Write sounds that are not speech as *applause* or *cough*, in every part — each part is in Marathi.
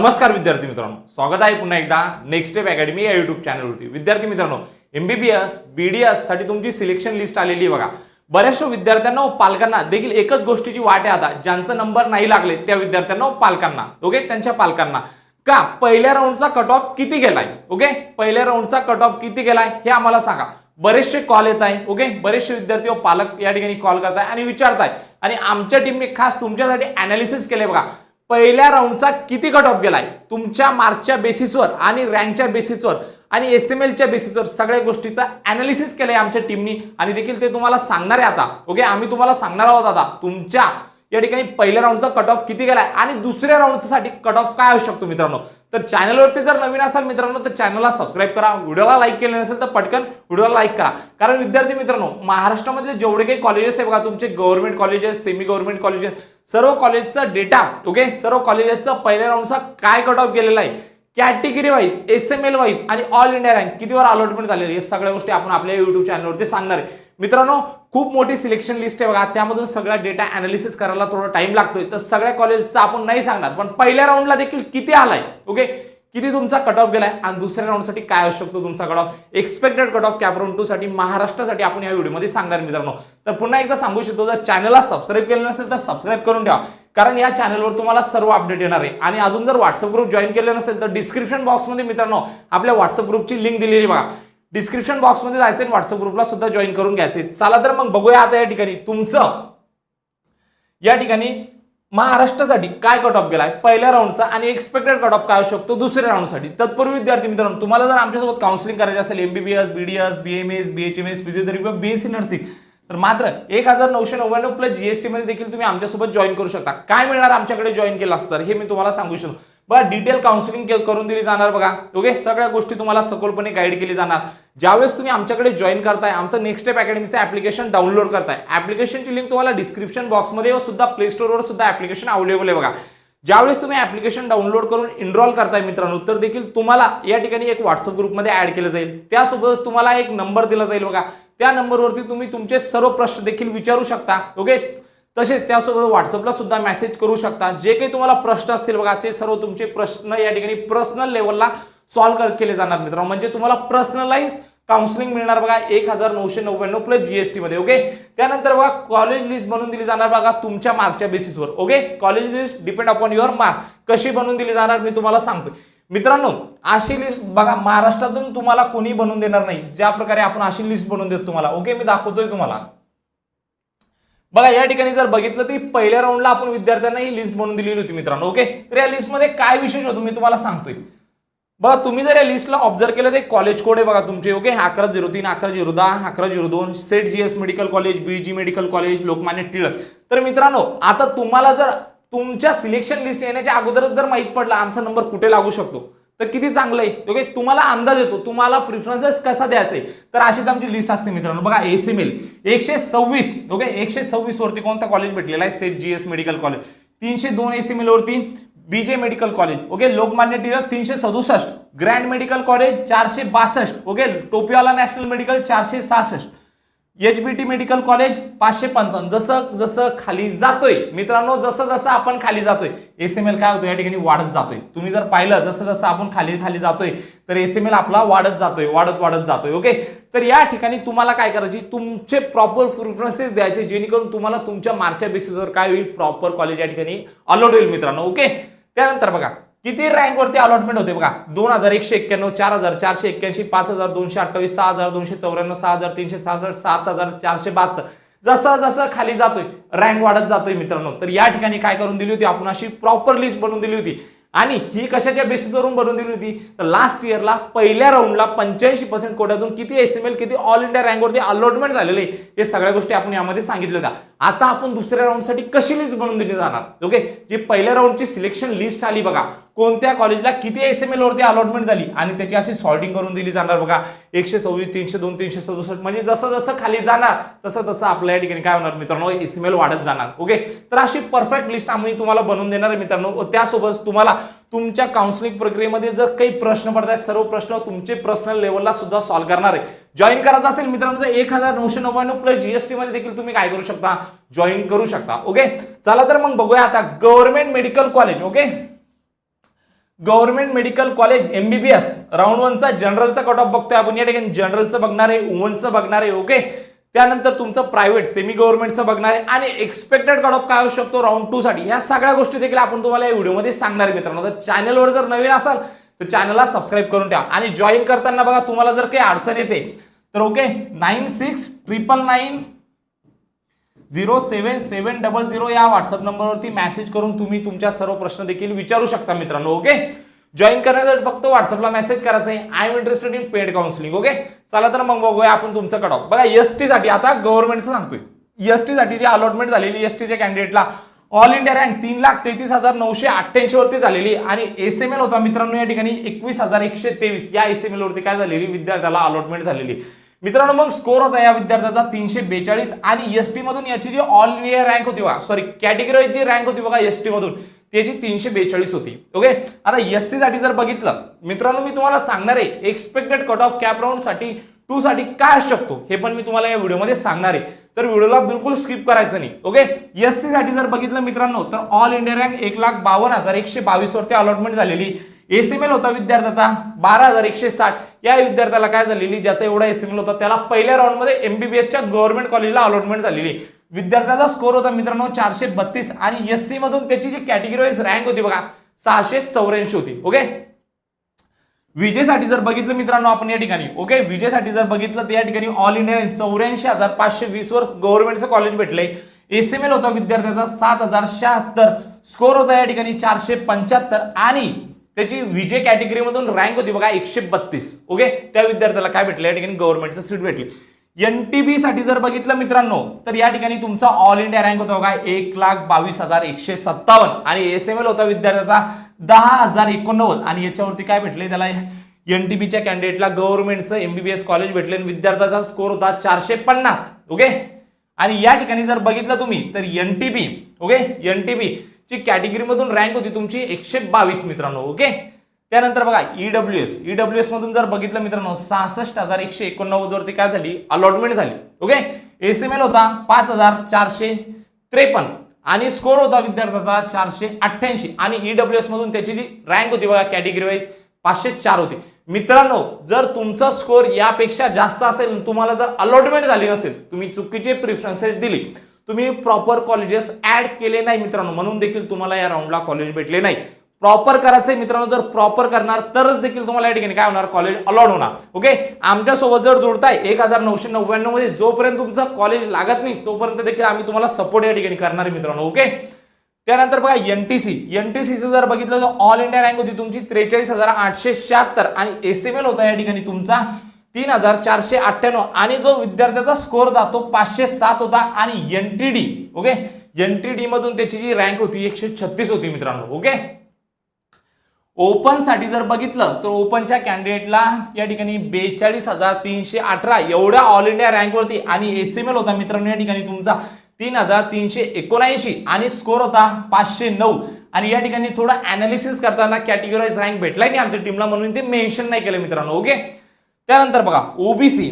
नमस्कार विद्यार्थी मित्रांनो. स्वागत आहे पुन्हा एकदा नेक्स्ट स्टेप अकॅडमी या युट्यूब चॅनलवरती विद्यार्थी मित्रांनो एमबीबीएस बीडीएससाठी तुमची सिलेक्शन लिस्ट आलेली आहे बघा. बऱ्याचशा विद्यार्थ्यांना व पालकांना देखील एकच गोष्टीची वाट आहे आता. ज्यांचा नंबर नाही लागले त्या विद्यार्थ्यांना व पालकांना. ओके त्यांच्या पालकांना. का? पहिल्या राऊंडचा कट ऑफ किती गेलाय? ओके पहिल्या राऊंडचा कट ऑफ किती गेलाय? हे आम्हाला सांगा. बरेचसे कॉल येत आहे. ओके बरेचसे विद्यार्थी व पालक या ठिकाणी कॉल करताय आणि विचारताय. आणि आमच्या टीमने खास तुमच्यासाठी अनालिसिस केले बघा. पहिल्या राऊंडचा किती कट ऑफ गेलाय? तुमच्या मार्कच्या बेसिसवर आणि रँकच्या बेसिसवर आणि एस एम एलच्या बेसिसवर सगळ्या गोष्टीचा अनालिसिस केलंय आमच्या टीमनी आणि देखील ते तुम्हाला सांगणार आहे आता. ओके आम्ही तुम्हाला सांगणार आहोत आता. तुमच्या या ठिकाणी पहिल्या राऊंडचा कट ऑफ किती गेलाय? आणि दुसऱ्या राऊंडसाठी कट ऑफ काय असू शकतो मित्रांनो? तर चॅनलवरती जर नवीन असाल मित्रांनो तर चॅनलला सबस्क्राईब करा. व्हिडिओला लाईक केले नसेल तर पटकन व्हिडिओला लाईक करा. कारण विद्यार्थी मित्रांनो महाराष्ट्रामधले जेवढे काही कॉलेजेस आहे बघा तुमचे government colleges semi government colleges सर्व कॉलेजचा डेटा ओके सर्व कॉलेजेसचा पहिल्या राऊंडचा काय कट ऑफ गेलेला आहे? Category wise S M L wise आणि ऑल इंडिया रँक कितीवर अलॉटमेंट झालेली आहे? सगळ्या गोष्टी आपण आपल्या युट्यूब चॅनलवरती सांगणार आहे. मित्रांनो खूप मोठी सिलेक्शन लिस्ट आहे बघा. त्यामधून सगळा डेटा अनालिसिस करायला थोडा टाइम लागतोय. तर सगळ्या कॉलेजचं आपण नाही सांगणार पण पहिल्या राऊंडला देखील किती आलाय? ओके किती तुमचा कट ऑफ गेलाय? आणि दुसऱ्या राऊंडसाठी काय असू शकतो तुमचा cut off expected cut off CAP round two साठी महाराष्ट्रासाठी आपण या व्हिडिओमध्ये सांगणार मित्रांनो. तर पुन्हा एकदा सांगू शकतो जर चॅनलला सबस्क्राईब केलं नसेल तर सबस्क्राईब करून ठेवा. कारण या चॅनलवर तुम्हाला सर्व अपडेट येणार आहे. आणि अजून जर व्हॉट्सअप ग्रुप जॉईन केले नसेल तर डिस्क्रिप्शन बॉक्समध्ये मित्रांनो आपल्या व्हॉट्सअप ग्रुपची लिंक दिलेली बघा. डिस्क्रिप्शन बॉक्समध्ये जायचं आणि व्हॉट्सअप ग्रुपला सुद्धा जॉईन करून घ्यायचे. चला तर मग बघूया आता या ठिकाणी. तुमचं या ठिकाणी महाराष्ट्रासाठी काय कट ऑफ गेलाय? पहिल्या राऊंडचा आणि एक्सपेक्टेड कट ऑफ काय असू शकतो दुसऱ्या राऊंडसाठी तत्पूर्वी विद्यार्थी मित्रांनो तुम्हाला जर आमच्यासोबत काउन्सिलिंग करायचं असेल MBBS BDS BMS BHMS physiotherapy BSc nursing तर मात्र एक हजार नऊशे नव्याण्णव प्लस जीएसटी मध्ये देखील तुम्ही आमच्यासोबत जॉईन करू शकता. काय मिळणार आमच्याकडे जॉईन केलं असतं हे मी तुम्हाला सांगू शकतो. बघा डिटेल काउन्सिलिंग करून दिली जाणार बघा. ओके सगळ्या गोष्टी तुम्हाला सखोलपणे गाईड केली जाणार. ज्यावेळेस तुम्ही आमच्याकडे जॉईन करताय आमचं नेक्स्ट स्टेप अकॅडमीचं ऍप्लिकेशन डाउनलोड करताय. ऍप्लिकेशनची लिंक तुम्हाला डिस्क्रिप्शन बॉक्समध्ये व सुद्धा प्ले स्टोरवर सुद्धा ऍप्लिकेशन अवेलेबल आहे बघा. ज्यावेळेस तुम्ही ऍप्लिकेशन डाउनलोड करून इनरॉल करताय मित्रांनो तर देखील तुम्हाला या ठिकाणी एक व्हॉट्सअप ग्रुपमध्ये ऍड केलं जाईल. त्यासोबतच तुम्हाला एक नंबर दिला जाईल बघा. त्या नंबरवरती तुम्ही तुमचे सर्व प्रश्न देखील विचारू शकता ओके तसेच त्यासोबत व्हॉट्सअपला सुद्धा मेसेज करू शकता. जे काही तुम्हाला प्रश्न असतील बघा ते सर्व तुमचे प्रश्न या ठिकाणी पर्सनल लेवलला सॉल्व्ह केले जाणार मित्रांनो. म्हणजे तुम्हाला पर्सनलाइज काउन्सिलिंग मिळणार बघा एक हजार नऊशे नव्याण्णव प्लस जीएसटी मध्ये ओके त्यानंतर बघा कॉलेज लिस्ट बनवून दिली जाणार बघा तुमच्या मार्कच्या बेसिसवर okay college list depend upon your mark कशी बनवून दिली जाणार मी तुम्हाला सांगतो मित्रांनो अशी लिस्ट बघा महाराष्ट्रातून तुम्हाला कोणी बनवून देणार नाही. ज्या प्रकारे आपण अशी लिस्ट बनवून देतो तुम्हाला. ओके मी दाखवतोय तुम्हाला. बघा या ठिकाणी जर बघितलं तर पहिल्या राऊंडला आपण विद्यार्थ्यांना ही लिस्ट बनवून दिलेली होती मित्रांनो ओके तर या लिस्टमध्ये काय विशेष होतो मी तुम्हाला सांगतोय. बघा तुम्ही जर या लिस्टला ऑब्झर्व केलं ते कॉलेज कोड आहे बघा तुमचे ओके अकरा झिरो तीन अकरा झिरो दहा अकरा झिरो दोन Seth G S medical college BG medical college Lokmanya Tilak. तर मित्रांनो आता तुम्हाला जर तुमच्या सिलेक्शन लिस्ट येण्याच्या अगोदरच जर माहीत पडला आमचा नंबर कुठे लागू शकतो तर किती चांगलं आहे? ओके तुम्हाला अंदाज येतो. तुम्हाला प्रिफरन्सेस कसा द्यायचा आहे? तर अशीच आमची लिस्ट असते मित्रांनो. बघा एस एम एल एकशे सव्वीस ओके एकशे सव्वीस वरती कोणता कॉलेज भेटलेला आहे? Seth G S medical college तीनशे दोन एस एम एल वरती BJ medical college okay Lokmanya Tilak तीनशे सदुसष्ट. ग्रँड मेडिकल कॉलेज चारशे बासष्ट ओके टोपिवाला नॅशनल मेडिकल चारशे सहासष्ट. H B T medical college पाचशे पंचावन्न. जसं जसं खाली जातोय मित्रांनो जसं जसं आपण खाली जातोय एस एम एल काय होतो या ठिकाणी? वाढत जातोय. तुम्ही जर पाहिलं जसं जसं आपण खाली खाली जातोय तर एस एम एल आपला वाढत जातोय वाढत वाढत जातोय ओके तर या ठिकाणी तुम्हाला काय करायची? तुमचे प्रॉपर प्रिफरन्सेस द्यायचे जेणेकरून तुम्हाला तुमच्या मार्कच्या बेसिसवर काय होईल? प्रॉपर कॉलेज या ठिकाणी अलॉट होईल मित्रांनो ओके त्यानंतर बघा किती रँक वरती अलॉटमेंट होते बघा? दोन हजार एकशे एक्क्याण्णव चार हजार चारशे एक्क्याऐंशी पाच हजार दोनशे अठ्ठावीस सहा हजार दोनशे चौऱ्याण्णव सहा हजार तीनशे सहासष्ट सात हजार चारशे बहात्तर. जसं जसं खाली जातोय रँक वाढत जातोय मित्रांनो. तर या ठिकाणी काय करून दिली होती? आपण अशी प्रॉपर लिस्ट बनवून दिली होती. आणि ही कशाच्या बेसिसवरून बनवून दिली होती? तर लास्ट इयरला पहिल्या राऊंडला पंच्याऐंशी पर्सेंट कोट्यातून किती एस एम एल किती ऑल इंडिया रँकवरती अलॉटमेंट झालेले हे सगळ्या गोष्टी आपण यामध्ये सांगितल्या होत्या. आता आपण दुसऱ्या राऊंडसाठी कशी लिस्ट बनवून दिली जाणार? ओके जे पहिल्या राऊंडची सिलेक्शन लिस्ट आली बघा. कोणत्या कॉलेजला किती एस एम एल वरती अलॉटमेंट झाली? आणि त्याची अशी सॉर्टिंग करून दिली जाणार बघा. एकशे सव्वीस तीनशे दोन तीनशे सदुसष्ट. म्हणजे जसं जसं खाली जाणार तसं तसं आपल्या या ठिकाणी काय होणार मित्रांनो? एस एम एल वाढत जाणार. ओके तर अशी परफेक्ट लिस्ट आम्ही तुम्हाला बनवून देणार आहे मित्रांनो. त्यासोबत तुम्हाला तुमच्या काउन्सिलिंग प्रक्रियेमध्ये जर काही प्रश्न पडत आहेत सर्व प्रश्न तुमचे पर्सनल लेवलला सुद्धा सॉल्व्ह करणार आहे. जॉईन करायचं असेल मित्रांनो तर एक हजार नऊशे नव्याण्णव प्लस जीएसटी मध्ये देखील तुम्ही काय करू शकता? जॉईन करू शकता ओके चला तर मग बघूया आता government medical college okay government medical college MBBS round वनचा जनरलचा कट ऑफ बघतोय आपण. या ठिकाणी जनरलचं बघणार आहे वुमनचं बघणार आहे ओके त्यानंतर तुमचं प्रायव्हेट सेमी गव्हर्नमेंटचं बघणार आहे. आणि एक्सपेक्टेड कट ऑफ काय असू शकतो? राऊंड टू साठी. या सगळ्या गोष्टी देखील आपण तुम्हाला या व्हिडिओमध्ये सांगणार आहे मित्रांनो. तर चॅनलवर जर नवीन असाल तर चॅनलला सबस्क्राईब करून ठेवा. आणि जॉईन करताना बघा तुम्हाला जर काही अडचण येते तर okay nine six triple nine zero seven seven double zero या व्हॉट्सअप नंबरवरती मेसेज करून तुम्ही तुमच्या सर्व प्रश्न देखील विचारू शकता मित्रांनो ओके जॉईन करण्यासाठी फक्त व्हॉट्सअपला मेसेज करायचा आहे. I am interested in paid counselling okay चला तर मग बघूया आपण तुमचं कट ऑफ बघा एस आता गव्हर्नमेंटचं सांगतोय. एस जी अलॉटमेंट झालेली एस टीच्या कॅन्डिडेटला ऑल इंडिया रँक तीन लाख तेहतीस हजार नऊशे अठ्ठ्याऐंशी वरती झालेली आणि एस एम एल होता मित्रांनो या ठिकाणी एकवीस हजार एकशे तेवीस. या एस एम एल वरती काय झालेली? विद्यार्थ्याला अलॉटमेंट झालेली. मित्रांनो मग स्कोर होता या विद्यार्थ्याचा तीनशे बेचाळीस आणि एस टी मधून याची जी ऑल इंडिया रँक होती बघा सॉरी कॅटेगरी जी रँक होती बघा एस टी मधून त्याची तीनशे बेचाळीस होती ओके आता एससाठी जर बघितलं मित्रांनो मी तुम्हाला सांगणार आहे एक्सपेक्टेड कट ऑफ कॅप राऊंडसाठी टू साठी काय असू शकतो हे पण मी तुम्हाला या व्हिडिओमध्ये सांगणार आहे. तर व्हिडिओला बिलकुल स्किप करायचं नाही ओके एस सी साठी जर बघितलं मित्रांनो तर ऑल इंडिया रँक एक लाख बावन्न हजार एकशे बावीस वरती अलॉटमेंट झालेली एस एम एल होता विद्यार्थ्याचा बारा हजार एकशे साठ. या विद्यार्थ्याला काय झालेली ज्याचा एवढा एस एम एल होता त्याला पहिल्या राऊंडमध्ये एमबीबीएसच्या गव्हर्नमेंट कॉलेजला अलॉटमेंट झालेली. विद्यार्थ्याचा स्कोर होता मित्रांनो चारशे बत्तीस आणि एस सी मधून त्याची जी कॅटेगरी वाईज रँक होती बघा सहाशे चौऱ्याऐंशी होती ओके विजेसाठी जर बघितलं मित्रांनो आपण या ठिकाणी ओके विजेसाठी जर बघितलं तर या ठिकाणी ऑल इंडिया चौऱ्याऐंशी हजार पाचशे वीस वर गव्हर्नमेंटचं कॉलेज भेटलंय. एस एम एल होता विद्यार्थ्याचा सात हजार शहात्तर. स्कोर होता या ठिकाणी चारशे पंच्याहत्तर आणि त्याची विजय कॅटेगरीमधून रँक होती बघा एकशे बत्तीस. ओके त्या विद्यार्थ्याला काय भेटलं? या ठिकाणी गव्हर्नमेंटचं सीट भेटली. एनटीबी साठी जर बघितलं मित्रांनो तर या ठिकाणी तुमचा ऑल इंडिया रँक होता बघा एक लाख बावीस हजार एकशे सत्तावन्न. आणि एस एम एल होता विद्यार्थ्याचा दहा हजार एकोणनव्वद. आणि याच्यावरती काय भेटले त्याला एनटीबीच्या कॅन्डिडेटला गव्हर्नमेंटचं एमबीबीएस कॉलेज भेटले आणि विद्यार्थ्याचा स्कोर होता चारशे पन्नास. ओके आणि या ठिकाणी जर बघितलं तुम्ही तर NTB okay N T B ची कॅटेगरीमधून रँक होती तुमची एकशे बावीस मित्रांनो ओके त्यानंतर बघा ईडब्ल्यू एस ईडब्ल्यू एस मधून जर बघितलं मित्रांनो सहासष्ट हजार एकशे एकोणनव्वद वरती काय झाली? अलॉटमेंट झाली ओके एस एम एल होता पाच हजार चारशे त्रेपन्न आणि स्कोर होता विद्यार्थ्याचा चारशे अठ्ठ्याऐंशी आणि ईडब्ल्यू एस मधून त्याची जी रँक होती बघा कॅटेगरी वाईज पाचशे चार होती. मित्रांनो जर तुमचा स्कोर यापेक्षा जास्त असेल तुम्हाला जर अलॉटमेंट झाली नसेल तुम्ही चुकीचे प्रिफरन्सेस दिली तुम्ही प्रॉपर कॉलेजेस ऍड केले नाही मित्रांनो. म्हणून देखील तुम्हाला या राऊंडला कॉलेज भेटले नाही. प्रॉपर करायचंय मित्रांनो जर प्रॉपर करणार तरच देखील तुम्हाला या ठिकाणी काय होणार? कॉलेज अलॉट होणार. ओके आमच्यासोबत जर जोडताय एक हजार नऊशे नव्याण्णवमध्ये जोपर्यंत तुमचं कॉलेज लागत नाही तोपर्यंत देखील आम्ही तुम्हाला सपोर्ट या ठिकाणी करणार आहे मित्रांनो. ओके त्यानंतर बघा N T C N T सीचं जर बघितलं तर ऑल इंडिया रँक होती तुमची त्रेचाळीस हजार आठशे शहात्तर. आणि एस एम एल होता या ठिकाणी तुमचा तीन हजार चारशे अठ्ठ्याण्णव. आणि जो विद्यार्थ्याचा स्कोर होता तो पाचशे सात होता आणि N T D okay N T मधून त्याची जी रँक होती एकशे छत्तीस होती मित्रांनो ओके ओपनसाठी जर बघितलं तर ओपनच्या कॅन्डिडेटला या ठिकाणी बेचाळीस हजार तीनशे अठरा एवढ्या ऑल इंडिया रँकवरती आणि एस एम एल होता मित्रांनो या ठिकाणी तुमचा तीन हजार तीनशे एकोणऐंशी. आणि स्कोर होता पाचशे नऊ. आणि या ठिकाणी थोडं अनालिसिस करताना कॅटेगराईज रँक भेटलाय नाही आमच्या टीमला म्हणून ते मेन्शन नाही केलं मित्रांनो ओके त्यानंतर बघा ओबीसी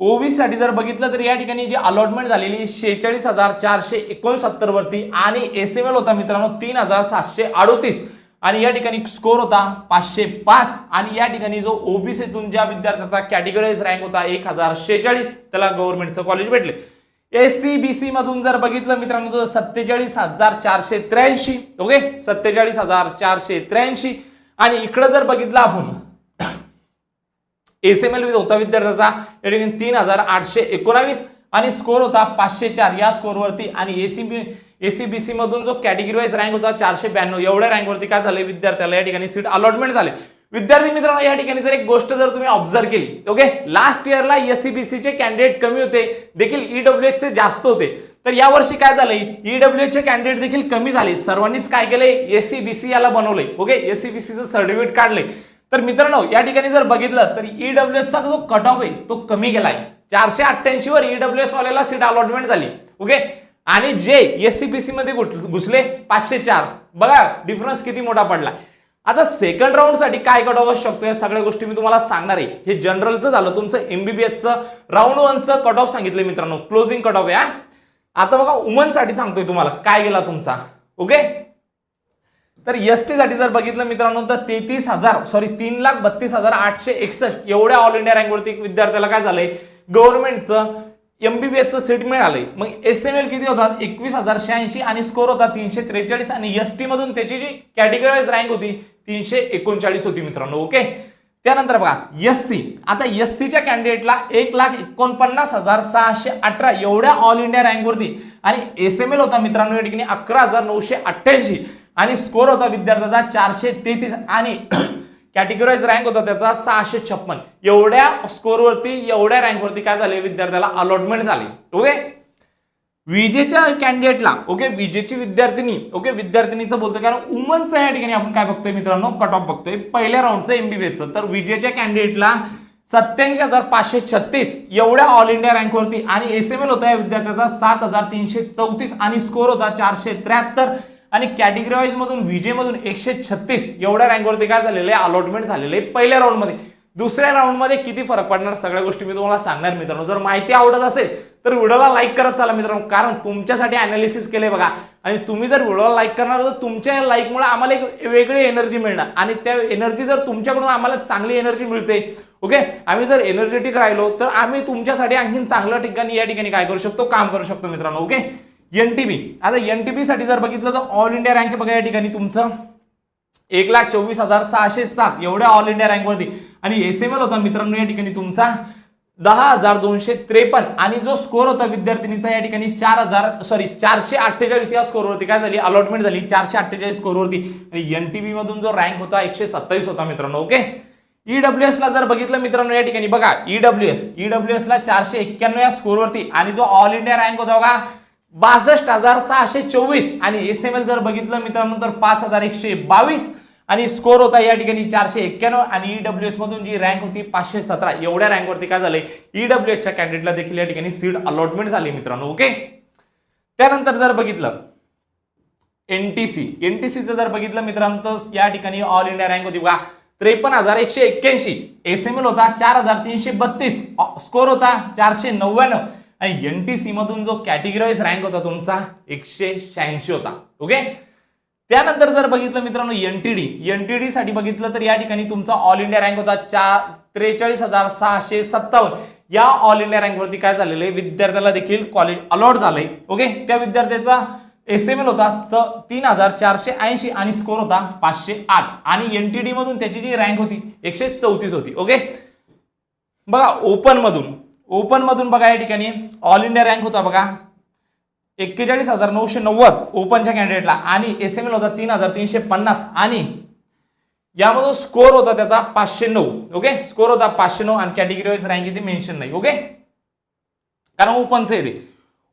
ओबीसी साठी जर बघितलं तर या ठिकाणी जी अलॉटमेंट झालेली शेहेचाळीस हजार चारशे एकोणसत्तर वरती आणि एस एम एल होता मित्रांनो तीन हजार सातशे अडोतीस. आणि या ठिकाणी स्कोर होता पाचशे पाच. आणि या ठिकाणी जो ओबीसीतून ज्या विद्यार्थ्याचा कॅटेगरीज रँक होता एक हजार शेहेचाळीस त्याला गव्हर्नमेंटचं कॉलेज भेटले. एस सी बी सी मधून जर बघितलं मित्रांनो तर सत्तेचाळीस हजार चारशे त्र्याऐंशी. ओके सत्तेचाळीस हजार चारशे त्र्याऐंशी. आणि इकडं जर बघितलं आपण एस एम एल होता विद्यार्थ्याचा या ठिकाणी तीन हजार आठशे एकोणावीस आणि स्कोर होता पाचशे चार. या स्कोरवरती आणि एसीबी एसीबीसी मधून जो कॅटेगरी वाईज रँक होता चारशे ब्याण्णव. एवढ्या रँकवरती काय झालं विद्यार्थ्याला? या ठिकाणी सीट अलॉटमेंट झाले. विद्यार्थी मित्रांनो या ठिकाणी जर एक गोष्ट जर तुम्ही ऑब्झर्व केली ओके लास्ट इयरला एससीबीसीचे कॅन्डिडेट कमी होते देखील ईडब्ल्यू चे जास्त होते. तर या वर्षी काय झालंय? ईडब्ल्यू चे कॅन्डिडेट देखील कमी झाले. सर्वांनीच काय केलंय? एससीबीसी याला बनवलंय. ओके एससीबीसीचं सर्टिफिकेट काढलंय. तर मित्रांनो या ठिकाणी जर बघितलं तर ईडब्ल्यू चा जो कट ऑफ आहे तो कमी गेलाय चारशे अठ्ठ्याऐंशी वर ईडब्ल्यू एस वाल्याला सीट अलॉटमेंट झाली. ओके आणि जे एससीबीसी मध्ये घुसले पाचशे चार. बघा डिफरन्स किती मोठा पडला. आता सेकंड राऊंडसाठी काय कट ऑफ असू शकतो या सगळ्या गोष्टी मी तुम्हाला सांगणार आहे. हे जनरलचं झालं तुमचं एमबीबीएसचं राऊंड वनचं कट ऑफ सांगितलं मित्रांनो. क्लोजिंग कट ऑफ या आता बघा वुमनसाठी सांगतोय तुम्हाला काय गेला तुमचा? ओके तर एस टीसाठी जर बघितलं मित्रांनो तर तेहतीस हजार सॉरी तीन लाख बत्तीस हजार आठशे एकसष्ट एवढ्या ऑल इंडिया रँकवरती विद्यार्थ्याला काय झालंय? गव्हर्नमेंटचं एमबीबीएसचं सीट मिळालंय. मग एस एम एल किती होतात? एकवीस हजार शहाऐंशी आणि स्कोर होता तीनशे त्रेचाळीस आणि एस टी मधून त्याची जी कॅटेगरीज रँक होती तीनशे एकोणचाळीस होती मित्रांनो ओके त्यानंतर बघा एस सी आता एस सीच्या कॅन्डिडेटला एक लाख एकोणपन्नास हजार सहाशे अठरा एवढ्या ऑल इंडिया रँकवरती आणि एस एम एल होता मित्रांनो या ठिकाणी अकरा हजार नऊशे अठ्ठ्याऐंशी. आणि स्कोर होता विद्यार्थ्याचा चारशे तेहतीस आणि *clears throat* कॅटेगराईज रँक होता त्याचा सहाशे छप्पन. एवढ्या स्कोरवरती एवढ्या रँकवरती काय झाले? विद्यार्थ्याला अलॉटमेंट झाली. ओके विजेच्या कॅन्डिडेटला ओके विजेची विद्यार्थिनी ओके विद्यार्थिनीचं बोलतोय कारण वुमनचं या ठिकाणी आपण काय बघतोय मित्रांनो? कट ऑफ बघतोय. पहिल्या राऊंडचं एमबीबीएसचं तर विजेच्या कॅन्डिडेटला सत्याऐंशी हजार पाचशे छत्तीस. एवढ्या ऑल इंडिया रँकवरती आणि एस एम एल होता या विद्यार्थ्याचा सात हजार तीनशे चौतीस. आणि स्कोर होता चारशे त्र्याहत्तर. आणि कॅटेगरी वाईज मधून विजेमधून एकशे छत्तीस एवढ्या रँकवरती काय झालेले अलॉटमेंट झालेले पहिल्या राऊंडमध्ये दुसऱ्या राऊंडमध्ये किती फरक पडणार? सगळ्या गोष्टी मी तुम्हाला सांगणार मित्रांनो. जर माहिती आवडत असेल तर व्हिडिओला लाईक करत चला मित्रांनो. कारण तुमच्यासाठी अनालिसिस केले बघा. आणि तुम्ही जर व्हिडिओला लाईक करणार तर तुमच्या लाईकमुळे आम्हाला एक वेगळी एनर्जी मिळणार. आणि त्या एनर्जी जर तुमच्याकडून आम्हाला चांगली एनर्जी मिळते ओके आम्ही जर एनर्जेटिक राहिलो तर आम्ही तुमच्यासाठी आणखीन चांगल्या ठिकाणी या ठिकाणी काय करू शकतो? काम करू शकतो मित्रांनो ओके एन टी बी आता एन टी बी साठी जर बघितलं तर ऑल इंडिया रँक बघा या ठिकाणी तुमचं. एक लाख चोवीस हजार सहाशे सात. एवढ्या ऑल इंडिया रँकवरती आणि एस एम एल होता मित्रांनो या ठिकाणी तुमचा. दहा हजार दोनशे त्रेपन्न. आणि जो स्कोर होता विद्यार्थिनीचा या ठिकाणी चार हजार सॉरी चारशे अठ्ठेचाळीस या स्कोरवरती काय झाली? अलॉटमेंट झाली. चारशे अठ्ठेचाळीस स्कोरवरती आणि एन टी मधून जो रँक होता एकशे सत्तावीस होता मित्रांनो. ओके ईडब्ल्यू एस ला जर बघितलं मित्रांनो या ठिकाणी बघा. ईडब्ल्यू एस ईडब्ल्यू एस ला चारशे एक्क्याण्णव या स्कोरवरती आणि जो ऑल इंडिया रँक होता बघा बासष्ट हजार सहाशे चोवीस. आणि एस एम एल जर बघितलं मित्रांनो तर पाच हजार एकशे बावीस. आणि स्कोर होता या ठिकाणी चारशे एक्क्याण्णव. आणि ईडब्ल्यू एस मधून जी रँक होती पाचशे सतरा. एवढ्या रँकवरती काय झालंय? ईडब्ल्यू एसच्या कॅन्डिडेटला देखील या ठिकाणी सीट अलॉटमेंट झाली मित्रांनो ओके त्यानंतर जर बघितलं एनटीसी एनटीसीचं जर बघितलं मित्रांनो तर या ठिकाणी ऑल इंडिया रँक होती बघा. त्रेपन्न हजार एकशे एक्क्याऐंशी. एस एम एल होता चार हजार तीनशे बत्तीस. स्कोर होता चारशे नव्याण्णव. आणि एन टी सी मधून जो कॅटेगराईज रँक होता तुमचा एकशे शहाऐंशी होता. ओके त्यानंतर जर बघितलं मित्रांनो एनटीडी एनटीडी साठी बघितलं तर या ठिकाणी तुमचा ऑल इंडिया रँक होता चार त्रेचाळीस हजार सहाशे सत्तावन्न. या ऑल इंडिया रँकवरती काय झालेलं आहे? विद्यार्थ्याला देखील कॉलेज अलॉट झालंय. ओके त्या विद्यार्थ्याचा एस एम एल होता तीन हजार चारशे ऐंशी आणि स्कोर होता पाचशे आठ. आणि एनटीडी मधून त्याची जी रँक होती एकशे चौतीस होती. ओके बघा ओपन मधून ओपन मधून बघा या ठिकाणी. ऑल इंडिया रँक होता बघा. एक्केचाळीस हजार नऊशे नव्वद ओपनच्या कॅन्डिडेटला आणि एस एम एल होता तीन हजार तीनशे पन्नास. आणि यामधून स्कोर होता त्याचा पाचशे नऊ. ओके स्कोर होता पाचशे नऊ आणि कॅटेगरी वाईज रँक इथे मेन्शन नाही. ओके कारण ओपनचं आहे ते.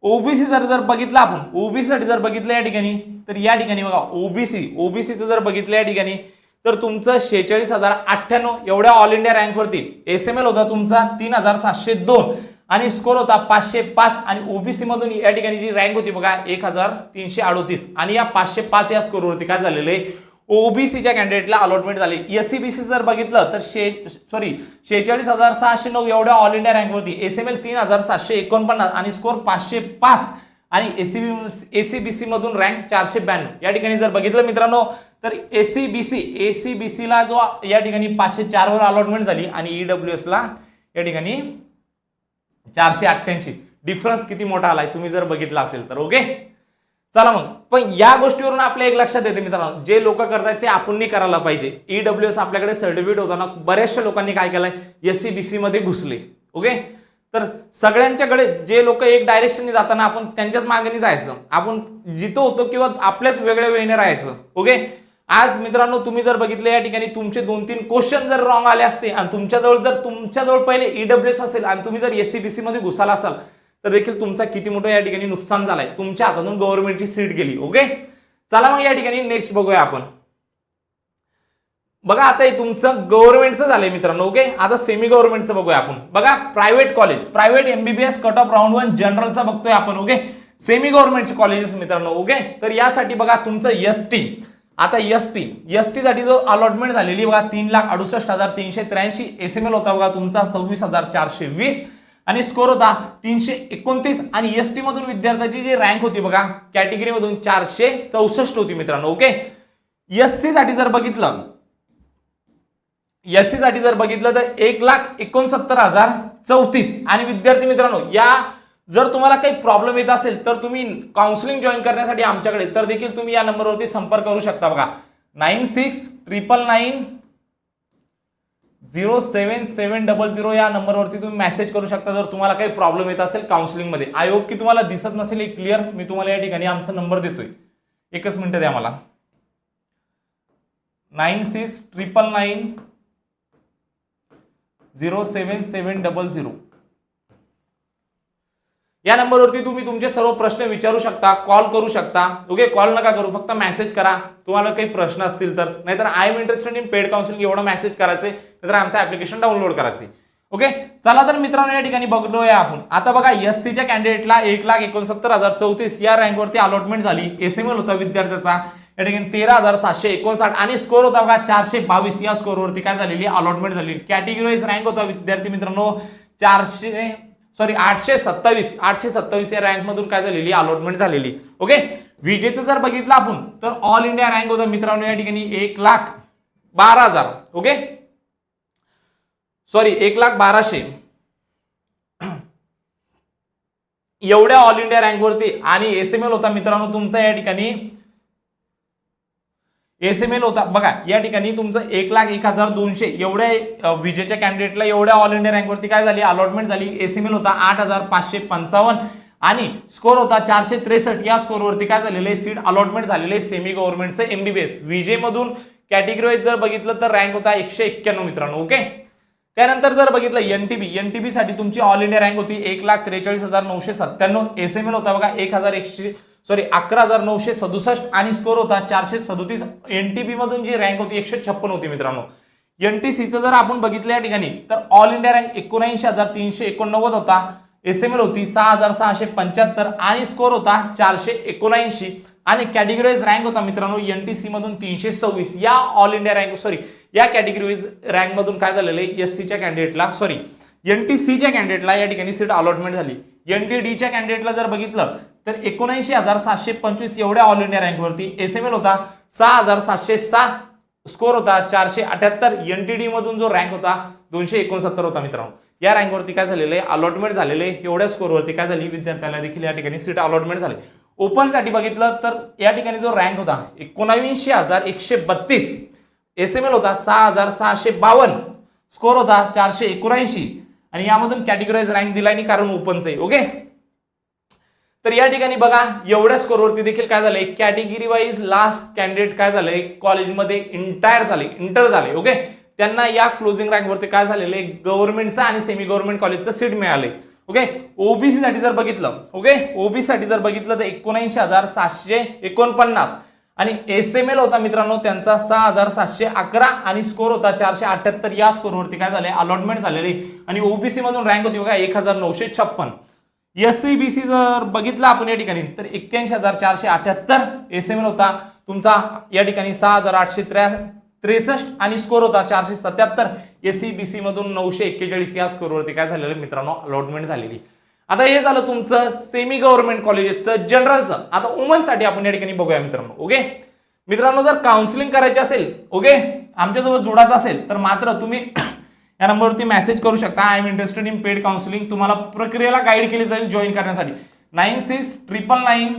ओबीसी जर जर बघितलं आपण ओबीसीसाठी जर बघितलं या ठिकाणी तर या ठिकाणी बघा ओबीसी ओबीसीचं जर बघितलं या ठिकाणी तर तुमचं शेहेचाळीस हजार अठ्ठ्याण्णव एवढ्या ऑल इंडिया रँकवरती एस एम एल होता तुमचा तीन हजार सातशे दोन. आणि स्कोर होता पाचशे पाच आणि ओबीसी मधून या ठिकाणी जी रँक होती बघा एक हजार तीनशे अडोतीस. आणि या पाचशे पाच या स्कोरवरती काय झालेलं? आहे ओबीसीच्या कॅन्डिडेटला अलॉटमेंट झाली. एससीबीसी जर बघितलं तर शे सॉरी शेहेचाळीस हजार सहाशे नऊ एवढ्या ऑल इंडिया रँकवरती एस एम एल तीन हजार सातशे एकोणपन्नास आणि स्कोर पाचशे पाच. आणि एसीबी एसीबीसी मधून रँक चारशे ब्याण्णव. या ठिकाणी जर बघितलं मित्रांनो तर एसीबीसी बी सीला जो या ठिकाणी पाचशे चार वर अलॉटमेंट झाली आणि ई डब्ल्यू ला या ठिकाणी चारशे अठ्ठ्याऐंशी. डिफरन्स किती मोठा आलाय तुम्ही जर बघितला असेल तर ओके चला मग. पण या गोष्टीवरून आपल्या एक लक्षात येते मित्रांनो जे लोक करतायत ते आपण करायला पाहिजे. ई डब्ल्यू एस आपल्याकडे सर्टिफिकेट होताना बऱ्याचशा लोकांनी काय केलंय? एस सी बी सीमध्ये घुसले ओके तर सगळ्यांच्याकडे जे लोक एक डायरेक्शनने जाताना आपण त्यांच्याच मागणी जायचं. आपण जिथं होतो किंवा आपल्याच वेगळ्या वेळेने राहायचं. ओके आज मित्रांनो तुम्ही जर बघितलं या ठिकाणी तुमचे दोन तीन क्वेश्चन जर रॉंग आले असते आणि तुमच्याजवळ जर तुमच्याजवळ पहिले ईडब्ल्यू एस असेल आणि तुम्ही जर एसमध्ये घुसाला असाल तर देखील तुमचा किती मोठं या ठिकाणी नुकसान झालंय. तुमच्या हातातून गव्हर्नमेंटची सीट गेली. ओके चला मग या ठिकाणी नेक्स्ट बघूया आपण. बघा आता हे तुमचं गव्हर्नमेंटचं झालंय मित्रांनो ओके आता सेमी गव्हर्नमेंटचं बघूया आपण. बघा private college private MBBS cut off round one जनरलचा बघतोय आपण ओके सेमी गव्हर्नमेंटचे कॉलेजेस मित्रांनो ओके तर यासाठी बघा तुमचं एस टी आता एस टी एस टीसाठी जो अलॉटमेंट झालेली बघा तीन लाख अडुसष्ट हजार तीनशे त्र्याऐंशी एस एम एल होता बघा तुमचा सव्वीस हजार चारशे वीस. आणि स्कोर होता तीनशे एकोणतीस. आणि एस टी मधून विद्यार्थ्याची जी रँक होती बघा कॅटेगरी मधून चारशे चौसष्ट होती मित्रांनो ओके एस सी साठी जर बघितलं एस सी साठी जर बघितलं तर एक लाख एकोणसत्तर हजार चौतीस. आणि विद्यार्थी मित्रांनो या जर तुम्हाला काही प्रॉब्लेम येत असेल तर तुम्ही काउन्सिलिंग जॉईन करण्यासाठी आमच्याकडे तर देखील तुम्ही या नंबरवरती संपर्क करू शकता बघा. Nine six triple nine zero seven seven double zero या नंबरवरती तुम्ही मेसेज करू शकता जर तुम्हाला काही प्रॉब्लेम येत असेल काउन्सिलिंगमध्ये आय होप की तुम्हाला दिसत नसेल क्लिअर मी तुम्हाला या ठिकाणी आमचा नंबर देतोय. एकच मिनटं द्या मला. Nine six triple nine zero seven seven double zero या नंबरवरती तुम्ही तुमचे सर्व प्रश्न विचारू शकता कॉल करू शकता. ओके कॉल नका करू फक्त मेसेज करा. तुम्हाला काही प्रश्न असतील तर. नाहीतर I am interested in paid counselling एवढं मेसेज करायचे नाहीतर आमचं ऍप्लिकेशन डाउनलोड करायचे. ओके चला तर मित्रांनो या ठिकाणी बघलोया आपण. आता बघा एस सीच्या कॅन्डिडेटला एक लाख एकोणसत्तर हजार चौतीस या रँकवरती अलॉटमेंट झाली. एस एम एल होता विद्यार्थ्याचा. या ठिकाणी तेरा हजार सातशे एकोणसाठ आणि स्कोर होता बघा चारशे बावीस. या स्कोरवरती काय झालेली? अलॉटमेंट झालेली. कॅटेगरीज रँक होता विद्यार्थी मित्रांनो चारशे सॉरी आठशे सत्तावीस. आठशे सत्तावीस या रँक मधून काय झालेली? अलॉटमेंट झालेली. ओके विजेचं जर बघितलं आपण तर ऑल इंडिया रँक होता मित्रांनो या ठिकाणी एक लाख बारा हजार. ओके सॉरी एक लाख बाराशे. एवढ्या ऑल इंडिया रँकवरती आणि एस एम एल होता मित्रांनो तुमचा या ठिकाणी एस एम एल होता. बघा या ठिकाणी तुमचं एक लाख एक हजार दोनशे एवढ्या विजेच्या कॅन्डिडेटला एवढ्या ऑल इंडिया रँकवरती काय झाली? अलॉटमेंट झाली. एस एम एल होता आठ हजार पाचशे पंचावन्न. आणि स्कोर होता चारशे त्रेसष्ट. या स्कोरवरती काय झालेलं आहे? सीट अलॉटमेंट झालेले सेमी गव्हर्नमेंटचं एमबीबीएस विजेमधून कॅटेगरी वाईज जर बघितलं तर रँक होता एकशे एक्क्याण्णव मित्रांनो ओके त्यानंतर जर बघितलं N T B N T B साठी तुमची ऑल इंडिया रँक होती एक लाख त्रेचाळीस हजार नऊशे सत्त्याण्णव. एस एम एल होता बघा एक हजार एकशे सॉरी अकरा हजार नऊशे सदुसष्ट आणि स्कोर होता चारशे सदोतीस. टी मधून जी रँक होती एकशे छप्पन होती मित्रांनो. एन टी सीचं जर आपण बघितलं या ठिकाणी तर ऑल इंडिया रँक एकोणऐंशी हजार तीनशे एकोणनव्वद होता. एस एम एल होती सहा हजार सहाशे पंच्याहत्तर आणि स्कोर होता चारशे एकोणऐंशी. आणि कॅटेगरीज रँक होता मित्रांनो एन टी मधून तीनशे सव्वीस. या ऑल इंडिया रँक सॉरी या कॅटेगरीज रँक मधून काय झालेलं आहे? एस सीच्या कॅन्डिडेटला सॉरी सीच्या कॅन्डिडेटला या ठिकाणी सीट अलॉटमेंट झाली. एनटीडीच्या कॅन्डिडेटला जर बघितलं तर एकोणऐंशी हजार सातशे पंचवीस एवढ्या ऑल इंडिया रँकवरती एस एम एल होता. सहा हजार सातशे सात स्कोर होता. चारशे अठ्याहत्तर एनटीडी मधून जो रँक होता दोनशे एकोणसत्तर होता मित्रांनो. या रँकवरती काय झालेलं आहे? अलॉटमेंट झालेले एवढ्या स्कोरवरती काय झाली? विद्यार्थ्याला देखील या ठिकाणी सीट अलॉटमेंट झाली. ओपनसाठी बघितलं तर या ठिकाणी जो रँक होता एकोणावीसशे हजार एकशे बत्तीस. एस एम एल होता सहा हजार सहाशे बावन्न. स्कोर होता चारशे एकोणऐंशी. आणि यामधून कॅटेगराईज रँक दिला आणि कारण ओपनच आहे ओके तर या ठिकाणी बघा एवढ्या स्कोरवरती देखील काय झालंय? कॅटेगरी वाईज लास्ट कॅन्डिडेट काय झालंय? कॉलेजमध्ये इंटायर झाले इंटर झाले ओके त्यांना या क्लोजिंग रँकवरती काय झालेलं आहे? गव्हर्नमेंटचं आणि सेमी गव्हर्नमेंट कॉलेजचं सीट मिळाले ओके ओबीसी साठी जर बघितलं ओके ओबीसी साठी जर बघितलं तर एकोणऐंशी हजार सातशे एकोणपन्नास. आणि एस एम एल होता मित्रांनो त्यांचा सहा हजार सातशे अकरा आणि स्कोर होता चारशे अठ्याहत्तर. या स्कोरवरती काय झाले अलॉटमेंट झालेली. आणि ओबीसी मधून रँक होती बघा एक हजार नऊशे छप्पन. एस सी बी सी जर बघितलं आपण या ठिकाणी तर एक्क्याऐंशी हजार चारशे अठ्याहत्तर एस एम एल होता. तुमचा या ठिकाणी सहा हजार आठशे त्र्या त्रेसष्ट आणि स्कोर होता चारशे सत्याहत्तर. एस सी बी सी मधून नऊशे एक्केचाळीस. या स्कोरवरती काय झालेलं मित्रांनो? अलॉटमेंट झालेली. आता हे झालं तुमचं सेमी गव्हर्नमेंट कॉलेजेसचं जनरलचं आता वुमनसाठी आपण या ठिकाणी बघूया मित्रांनो ओके मित्रांनो जर काउन्सिलिंग करायचे असेल ओके आमच्यासोबत जोडायचं असेल तर मात्र तुम्ही *coughs* या नंबरवरती मेसेज करू शकता. I am interested in paid counselling तुम्हाला प्रक्रियेला गाईड केली जाईल जॉईन करण्यासाठी. Nine six triple nine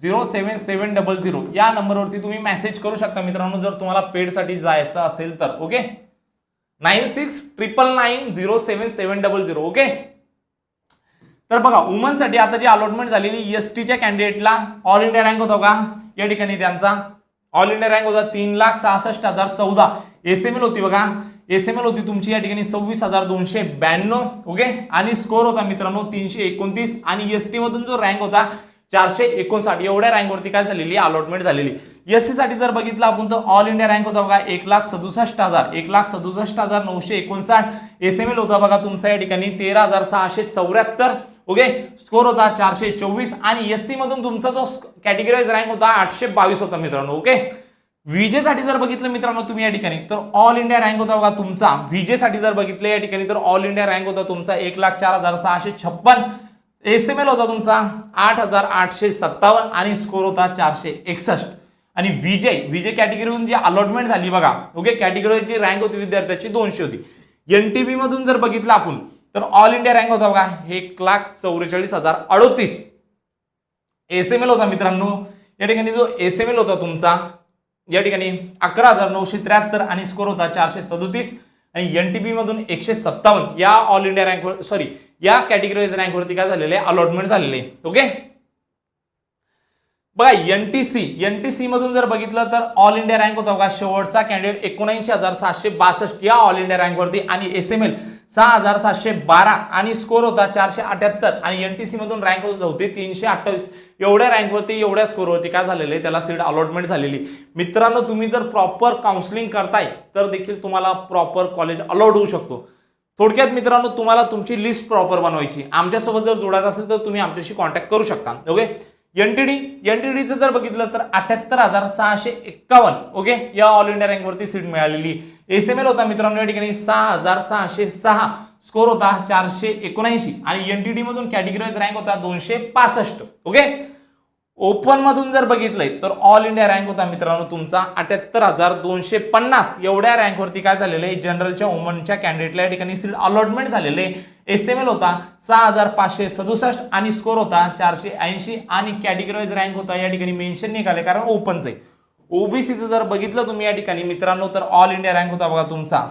zero seven seven double zero या नंबरवरती तुम्ही मेसेज करू शकता मित्रांनो जर तुम्हाला पेडसाठी जायचं असेल तर okay nine six triple nine zero seven seven double zero okay तर बघा वुमनसाठी आता जी अलॉटमेंट झालेली एस टीच्या कॅन्डिडेटला ऑल इंडिया रँक होता का? या ठिकाणी त्यांचा. ऑल इंडिया रँक होता तीन लाख सहासष्ट हजार चौदा. एस एम एल होती बघा. एस एम एल होती तुमची या ठिकाणी सव्वीस हजार दोनशे ब्याण्णव. ओके आणि स्कोर होता मित्रांनो तीनशे एकोणतीस. आणि एस टीमधून जो रँक होता चारशे एकोणसाठ. एवढ्या रँकवरती काय झालेली? अलॉटमेंट झालेली. एस सीसाठी जर बघितलं आपण तर ऑल इंडिया रँक होता बघा एक लाख सदुसष्ट हजार. एक लाख सदुसष्ट हजार नऊशे एकोणसाठ. एस एम एल होता बघा तुमचा या ठिकाणी तेरा हजार सहाशे चौऱ्याहत्तर. ओके स्कोर होता चारशे चोवीस आणि एस सी मधून तुमचा जो कॅटेगरीज रँक होता आठशे बावीस होता मित्रांनो. ओके विजेसाठी जर बघितलं मित्रांनो तुम्ही या ठिकाणी तर ऑल इंडिया रँक होता बघा तुमचा. विजेसाठी जर बघितलं या ठिकाणी तर ऑल इंडिया रँक होता तुमचा एक लाख चार हजार सहाशे छप्पन. एस एम एल होता तुमचा आठ हजार आठशे सत्तावन्न आणि स्कोर होता चारशे एकसष्ट. आणि विजय विजय कॅटेगरीमधून जी अलॉटमेंट झाली बघा. ओके कॅटेगरीची रँक होती विद्यार्थ्याची दोनशे होती. एन टी मधून जर बघितलं आपण तर ऑल इंडिया रँक होता बघा. एक लाख चौवेचाळीस हजार अडोतीस. एस एम एल होता मित्रांनो. या ठिकाणी जो एस एम एल होता तुमचा या ठिकाणी अकरा हजार नऊशे त्र्याहत्तर आणि स्कोर होता चारशे सदोतीस. आणि एन टी पी मधून एकशे सत्तावन्न. या ऑल इंडिया रँकवर सॉरी या कॅटेगरीज रँकवरती काय झालेले अलॉटमेंट झालेले ओके बघा N T C N T C मधून जर बघितलं तर ऑल इंडिया रँक होता बघा शेवटचा कॅन्डिडेट एकोणऐंशी हजार सातशे बासष्ट या ऑल इंडिया रँकवरती आणि एस एम एल सहा हजार सातशे बारा आणि स्कोर होता चारशे अठ्याहत्तर आणि एन टी सी मधून रँक होती तीनशे अठ्ठावीस. एवढ्या रँकवरती एवढ्या स्कोरवरती काय झालेलं आहे? त्याला सीट अलॉटमेंट झालेली. मित्रांनो तुम्ही जर प्रॉपर काउन्सिलिंग करताय तर देखील तुम्हाला प्रॉपर कॉलेज अलॉट होऊ शकतो. थोडक्यात मित्रांनो तुम्हाला तुमची लिस्ट प्रॉपर बनवायची आमच्यासोबत जर जोडायचं असेल तर तुम्ही आमच्याशी कॉन्टॅक्ट करू शकता. ओके एनटीडी एनटीडीचं जर बघितलं तर अठ्याहत्तर हजार सहाशे एक्कावन्न ओके या ऑल इंडिया रँकवरती सीट मिळालेली. एस एम एल होता मित्रांनो या ठिकाणी सहा हजार सहाशे सहा. स्कोर होता चारशे एकोणऐंशी. आणि एनटीडी मधून कॅटेगरीज रँक होता दोनशे पासष्ट ओके ओपन मधून जर बघितलंय तर ऑल इंडिया रँक होता मित्रांनो तुमचा. अठ्याहत्तर हजार दोनशे पन्नास. एवढ्या रँकवरती काय झालेलं आहे? जनरलच्या वुमनच्या कॅन्डिडेटला या ठिकाणी सीट अलॉटमेंट झालेले एस एम एल होता सहा हजार पाचशे सदुसष्ट आणि स्कोर होता चारशे ऐंशी आणि कॅटेगरीवाईज रँक होता या ठिकाणी मेन्शन निघाले कारण ओपनचं आहे. ओबीसीचं जर बघितलं तुम्ही या ठिकाणी मित्रांनो तर ऑल इंडिया रँक होता बघा तुमचा.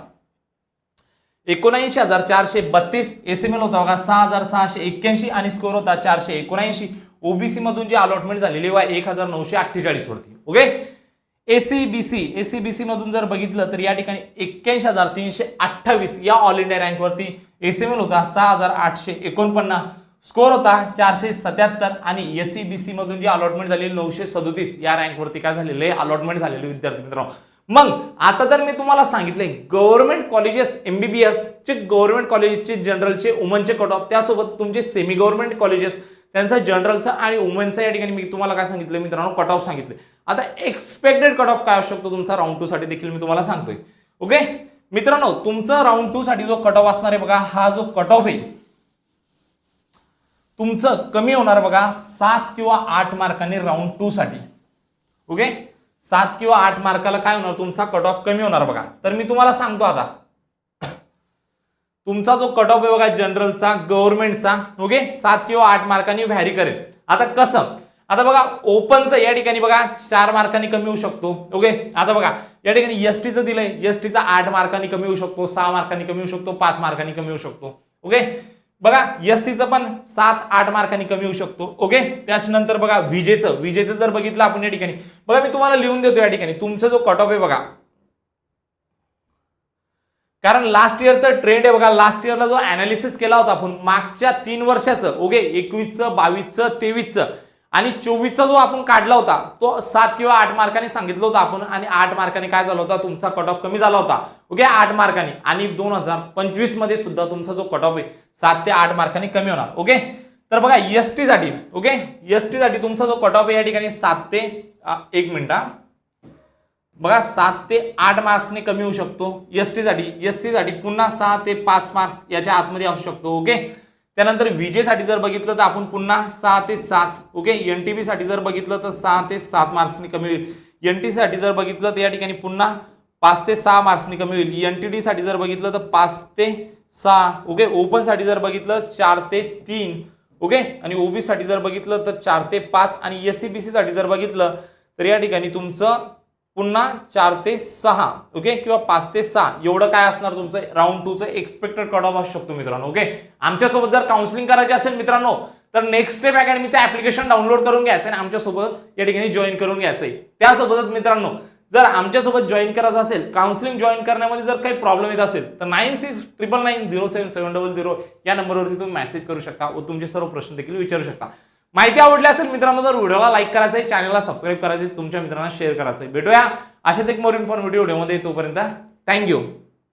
एकोणऐंशी हजार चारशे बत्तीस एस एम एल होता बघा सहा हजार सहाशे एक्क्याऐंशी आणि स्कोर होता चारशे एकोणऐंशी. ओबीसी मधून जी अलॉटमेंट झालेली वा एक हजार नऊशे अठ्ठेचाळीस वरती. ओके एसीबीसी एसीबीसी मधून जर बघितलं तर या ठिकाणी एक्क्याऐंशी हजार तीनशे अठ्ठावीस या ऑल इंडिया रँकवरती एस एम एल होता सहा हजार आठशे एकोणपन्नास. स्कोर होता चारशे सत्याहत्तर आणि एस सी बी सी मधून जी अलॉटमेंट झालेली नऊशे सदोतीस. या रँकवरती काय झालेले अलॉटमेंट झालेले विद्यार्थी मित्रांनो. मग आता तर मी तुम्हाला सांगितलंय गव्हर्नमेंट कॉलेजेस एमबीबीएस चे गव्हर्नमेंट कॉलेजेसचे जनरलचे वुमनचे कट ऑफ त्यासोबत तुमचे सेमी गव्हर्नमेंट कॉलेजेस त्यांचा जनरलचा आणि वुमेनचा या ठिकाणी मी तुम्हाला काय सांगितलं मित्रांनो कट ऑफ सांगितले. आता एक्सपेक्टेड कट ऑफ काय असू शकतो तुमचा? राऊंड टू साठी देखील मी तुम्हाला सांगतोय. ओके मित्रांनो तुमचा राऊंड टू साठी जो कट ऑफ असणार आहे बघा हा जो कट ऑफ आहे तुमचं कमी होणार बघा सात किंवा आठ मार्काने राऊंड टू साठी. ओके सात किंवा आठ मार्काला काय होणार? तुमचा कट ऑफ कमी होणार बघा. तर मी तुम्हाला सांगतो आता. तुमचा जो कट ऑफ आहे बघा जनरलचा गव्हर्नमेंटचा ओके सात किंवा आठ मार्कांनी व्हॅरी करेल. आता कसं? आता बघा ओपनचं या ठिकाणी बघा चार मार्कांनी कमी होऊ शकतो ओके आता बघा या ठिकाणी एस टीचं दिलंय. एस टीचा आठ मार्कांनी कमी होऊ शकतो सहा मार्कांनी कमी होऊ शकतो पाच मार्कांनी कमी होऊ शकतो ओके बघा एस सीचं पण सात आठ मार्कांनी कमी होऊ शकतो ओके त्याच्यानंतर बघा विजेचं. विजेचं जर बघितलं आपण या ठिकाणी. बघा मी तुम्हाला लिहून देतो या ठिकाणी. तुमचा जो कट ऑफ आहे बघा कारण लास्ट इयरचं ट्रेंड आहे बघा लास्ट इयरला जो अनालिसिस केला होता आपण मागच्या तीन वर्षाचं ओके एकवीसचं बावीसचं तेवीसचं आणि चोवीसचा जो आपण काढला होता तो सात किंवा आठ मार्कांनी सांगितलं होतं आपण आणि आठ मार्कांनी काय झाला होता तुमचा कट ऑफ कमी झाला होता ओके आठ मार्कांनी आणि दोन हजार पंचवीसमध्ये सुद्धा तुमचा जो कट ऑफ आहे सात ते आठ मार्कांनी कमी होणार ओके तर बघा एस ओके एस तुमचा जो कट ऑफ आहे या ठिकाणी सात ते एक मिनिट हा. बघा सात ते आठ मार्क्सने कमी होऊ शकतो. एस टीसाठी एस सीसाठी पुन्हा सहा ते पाच मार्क्स याच्या आतमध्ये असू शकतो ओके? त्यानंतर विजेसाठी जर बघितलं तर आपण पुन्हा सहा ते सात ओके? एन टी बीसाठी जर बघितलं तर सहा ते सात मार्क्सने कमी होईल. एन टी साठी जर बघितलं तर या ठिकाणी पुन्हा पाच ते सहा मार्क्सने कमी होईल. एन टी डीसाठी जर बघितलं तर पाच ते सहा ओके? ओपनसाठी जर बघितलं चार ते तीन ओके? आणि ओबीसाठी जर बघितलं तर चार ते पाच आणि एस सी बी सीसाठी जर बघितलं तर या ठिकाणी तुमचं पुन्हा चार ते सहा ओके किंवा पाच ते सहा. एवढं काय असणार तुमचं? राऊंड टूचं एक्सपेक्टेड कट ऑफ असू शकतो मित्रांनो ओके आमच्यासोबत जर काउन्सिलिंग करायची असेल मित्रांनो तर नेक्स्ट स्टेप अकॅडमीचं ऍप्लिकेशन डाउनलोड करून घ्यायचं आणि आमच्यासोबत या ठिकाणी जॉईन करून घ्यायचं आहे त्यासोबतच मित्रांनो जर आमच्यासोबत जॉईन करायचं असेल काउन्सिलिंग जॉईन करण्यामध्ये जर काही प्रॉब्लेम येत असेल तर nine six triple nine zero seven seven double zero या नंबरवरती तुम्ही मेसेज करू शकता व तुमचे सर्व प्रश्न देखील विचारू शकता. माहिती आवडली असेल मित्रांनो तर व्हिडिओला लाईक करायचं आहे चॅनलला सबस्क्राईब करायचं आहे तुमच्या मित्रांना शेअर करायचं आहे भेटूया अशाच एक मोर इन्फॉर्मेटिव्ह व्हिडिओमध्ये तोपर्यंत. थँक्यू